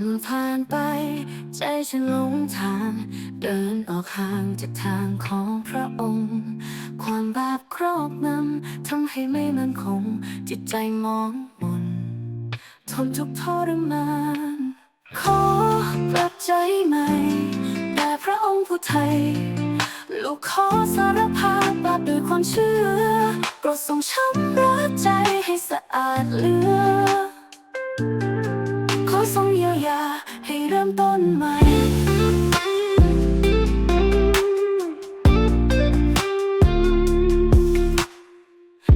วันผ่านไป ใจฉันหลงทาง เดินออกห่างจากทางของพระองค์ ความบาปครอบงำทำให้ไม่มั่นคง จิตใจมองมนทนทุกทรมาน ขอกลับใจใหม่แต่พระองค์ผู้ไทย ลูกขอสารภาพบาปด้วยความเชื่อโปรดทรงช้ำ นใหม่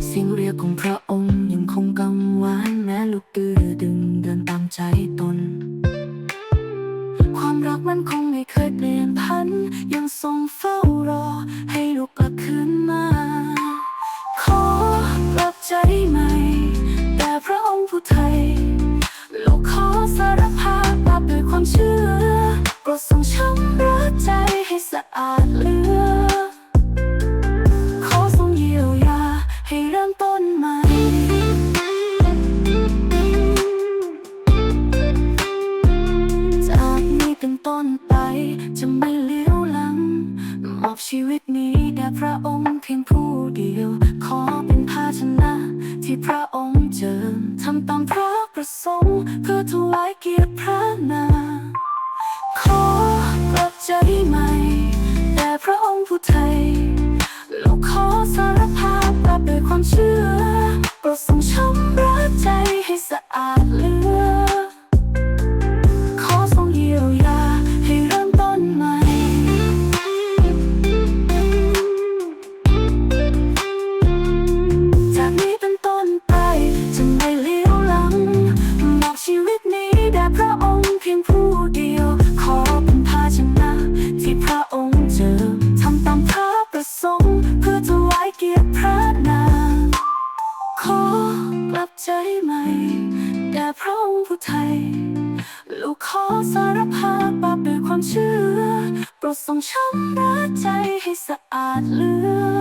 สียงเรียกของพระองค์ยังคงกังวานแม้ลูกดื้อดึงเดินตามใจตน ความรักมันคงไม่เคยเปลี่ยนพันยังทรงเฝ้ารอ จากนี้เป็นต้นไป จะไม่เลี้ยวหลัง มอบชีวิตนี้แด่พระองค์เพียงผู้เดียว ขอเป็นภาชนะที่พระองค์เจิมทำตามพระประสงค์เพื่อถวายเกียรติ ลับใจใหม่แด่พระองค์ผู้ไทย ลูกขอสารภาพบาปด้วยความเชื่อ โปรดทรงช้ำระใจให้สะอาดเลือ